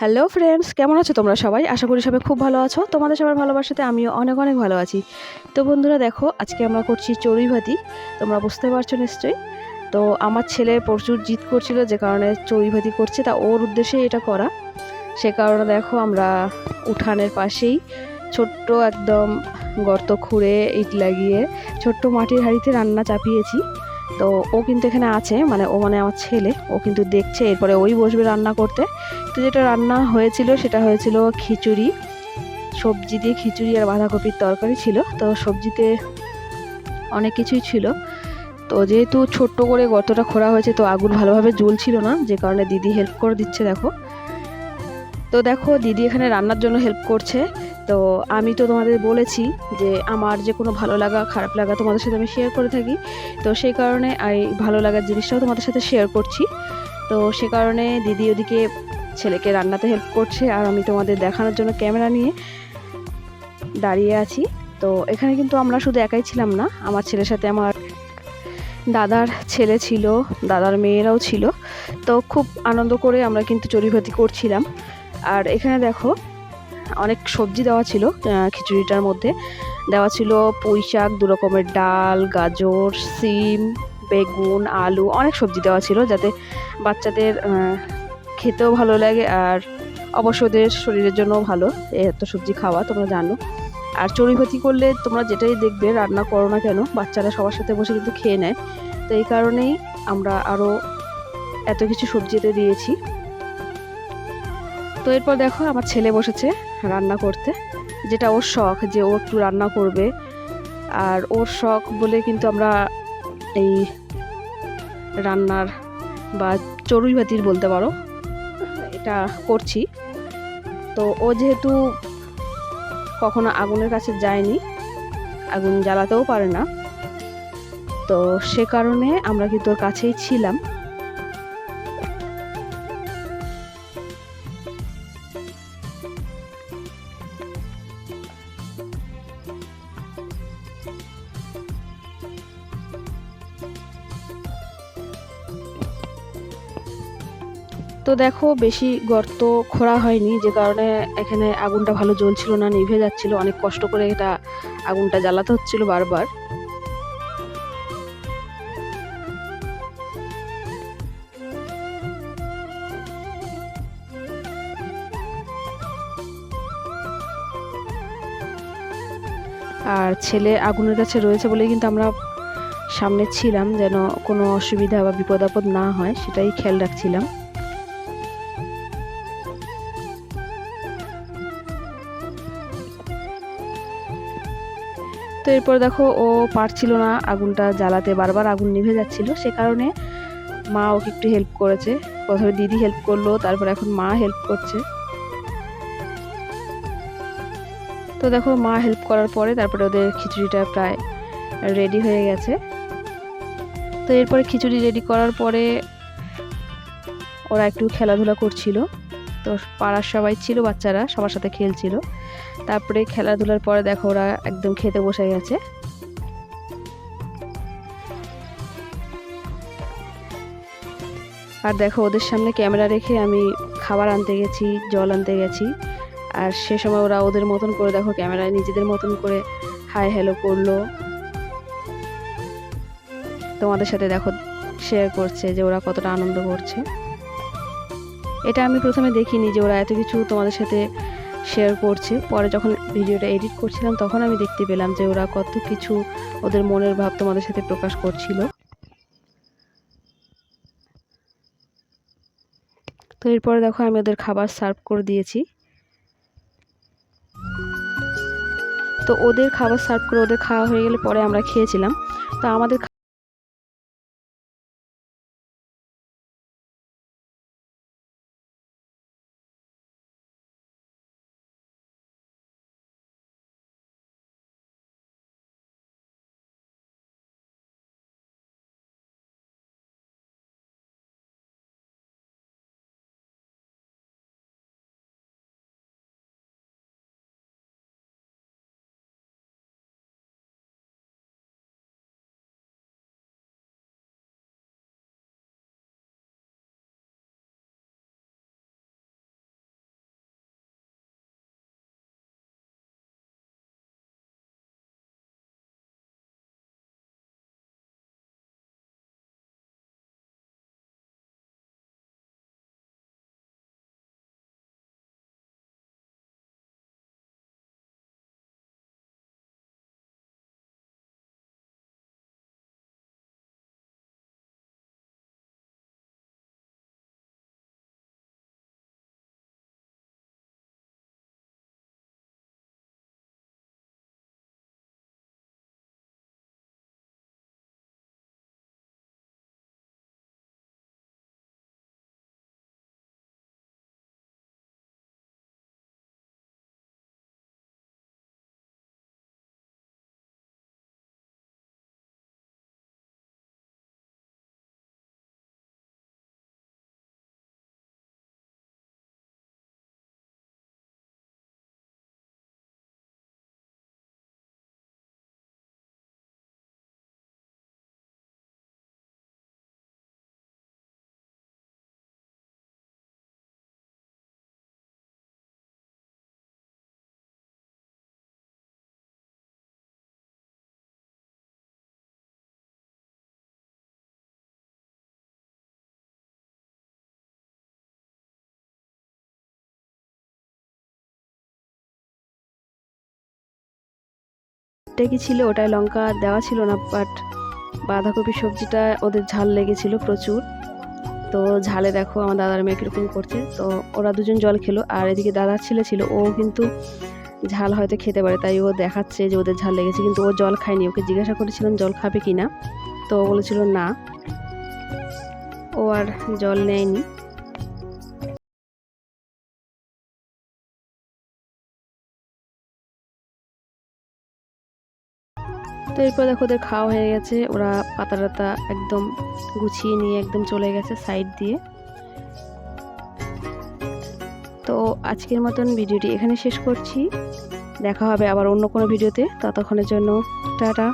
Hello friends কেমন আছো তোমরা সবাই? আশা করি সবাই খুব ভালো আছো। তোমাদের সবার ভালোবাসাতে আমিও অনেক অনেক ভালো আছি। তো বন্ধুরা, দেখো, আজকে আমরা করছি চড়ুই ভাতি। তোমরা বুঝতে পারছ নিশ্চয়ই। তো আমার ছেলে প্রচুর জিদ করছিল যে কারণে চড়ুই ভাতি করছে, তা ওর উদ্দেশ্যে এটা করা। সে কারণে দেখো, আমরা উঠানের পাশেই ছোট্ট একদম গর্ত খুঁড়ে ইট লাগিয়ে ছোট্ট মাটির হাঁড়িতে রান্না চাপিয়েছি। তো ও কিন্তু এখানে আছে মানে ও মানে আমার ছেলে, ও কিন্তু দেখছে, এরপরে ওই বসবে রান্না করতে। তো যেটা রান্না হয়েছিল সেটা হয়েছিল খিচুড়ি, সবজি দিয়ে খিচুড়ি আর বাঁধাকপির তরকারি ছিল। তো সবজিতে অনেক কিছুই ছিল। তো যেহেতু ছোট্ট করে গর্তটা খোঁড়া হয়েছে, তো আগুন ভালোভাবে জ্বলছিল না, যে কারণে দিদি হেল্প করে দিচ্ছে, দেখো। তো দেখো, দিদি এখানে রান্নার জন্য হেল্প করছে। তো আমি তো তোমাদের বলেছি যে আমার যে কোনো ভালো লাগা, খারাপ লাগা তোমাদের সাথে আমি শেয়ার করে থাকি। তো সেই কারণে এই ভালো লাগার জিনিসটাও তোমাদের সাথে শেয়ার করছি। তো সে কারণে দিদি ওদিকে ছেলেকে রান্নাতে হেল্প করছে আর আমি তোমাদের দেখানোর জন্য ক্যামেরা নিয়ে দাঁড়িয়ে আছি। তো এখানে কিন্তু আমরা শুধু একাই ছিলাম না, আমার ছেলের সাথে আমার দাদার ছেলে ছিল, দাদার মেয়েরাও ছিল। তো খুব আনন্দ করে আমরা কিন্তু চড়িভাতি করছিলাম। আর এখানে দেখো অনেক সবজি দেওয়া ছিল খিচুড়িটার মধ্যে। দেওয়া ছিল পুঁই শাক, দু রকমের ডাল, গাজর, সিম, বেগুন, আলু, অনেক সবজি দেওয়া ছিল যাতে বাচ্চাদের খেতেও ভালো লাগে আর অবশ্য ওদের শরীরের জন্য ভালো। এত সবজি খাওয়া, তোমরা জানো। আর চড়ুইভাতি করলে তোমরা যেটাই দেখবে, রান্না করো না কেন, বাচ্চারা সবার সাথে বসে কিন্তু খেয়ে নেয়। তো এই কারণেই আমরা আরও এত কিছু সবজিতে দিয়েছি। তো এরপর দেখো আমার ছেলে বসেছে রান্না করতে, যেটা ওর শখ যে ও একটু রান্না করবে। আর ওর শখ বলে কিন্তু আমরা এই রান্নার বা চড়ুই ভাতির বলতে পারো, এটা করছি। তো ও যেহেতু কখনো আগুনের কাছে যায়নি, আগুন জ্বালাতেও পারে না। তো সে কারণে আমরা কিন্তু ওর কাছেই ছিলাম। তো দেখো বেশি গর্ত খোঁড়া হয়নি, যে কারণে এখানে আগুনটা ভালো জ্বলছিল না, নিভে যাচ্ছিল। অনেক কষ্ট করে এটা আগুনটা জ্বালাতে হচ্ছিল বারবার। আর ছেলে আগুনের কাছে রয়েছে বলে কিন্তু আমরা সামনে ছিলাম, যেন কোনো অসুবিধা বা বিপদ আপদ না হয়, সেটাই খেয়াল রাখছিলাম। তো এরপর দেখো ও পারছিল না আগুনটা জ্বালাতে, বারবার আগুন নিভে যাচ্ছিল। সে কারণে মা ওকে একটু হেল্প করেছে। প্রথমে দিদি হেল্প করল, তারপর এখন মা হেল্প করছে। তো দেখো মা হেল্প করার পরে তারপরে ওদের খিচুড়িটা প্রায় রেডি হয়ে গেছে। তো এরপরে খিচুড়ি রেডি করার পরে ওরা একটু খেলাধুলা করছিল। তো পাড়ার সবাই ছিল, বাচ্চারা সবার সাথে খেলছিল। তারপরে খেলাধুলার পরে দেখো ওরা একদম খেতে বসে গেছে। আর দেখো ওদের সামনে ক্যামেরা রেখে আমি খাবার আনতে গেছি, জল আনতে গেছি। আর সে সময় ওরা ওদের মতন করে দেখো ক্যামেরায় নিজেদের মতন করে হাই হ্যালো করল। তোমাদের সাথে দেখো শেয়ার করছে যে ওরা কতটা আনন্দ করছে। এটা আমি প্রথমে দেখিনি যে ওরা এত কিছু তোমাদের সাথে শেয়ার করছে। পরে যখন ভিডিওটা এডিট করছিলাম, তখন আমি দেখতে পেলাম যে ওরা কত কিছু ওদের মনের ভাব তোমাদের সাথে প্রকাশ করছিল। তো এরপরে দেখো আমি ওদের খাবার সার্ভ করে দিয়েছি। তো ওদের খাবার সার্ভ করে ওদের খাওয়া হয়ে গেলে পরে আমরা খেয়েছিলাম। তো আমাদের ট্যাকি ছিল ওটায় লঙ্কা দেওয়া ছিল না বাট বাঁধাকপি সবজিটা ওদের ঝাল লেগেছিল প্রচুর। তো ঝালে দেখো আমার দাদার মেয়ে কীরকম করছে। তো ওরা দুজন জল খেলো, আর এদিকে দাদার ছেলে ছিল, ও কিন্তু ঝাল হয়তো খেতে পারে, তাই ও দেখাচ্ছে যে ওদের ঝাল লেগেছে, কিন্তু ও জল খায়নি। ওকে জিজ্ঞাসা করেছিলাম, জল খাবে কি না তো ও বলেছিল, না। ও আর জল নেয়নি। তো এরপর দেখো ওদের খাওয়া হয়ে গেছে। ওরা পাতা টাতা একদম গুছিয়ে নিয়ে একদম চলে গেছে সাইড দিয়ে। তো আজকের মতন ভিডিওটি এখানে শেষ করছি। দেখা হবে আবার অন্য কোনো ভিডিওতে। ততক্ষণের জন্য টাটা।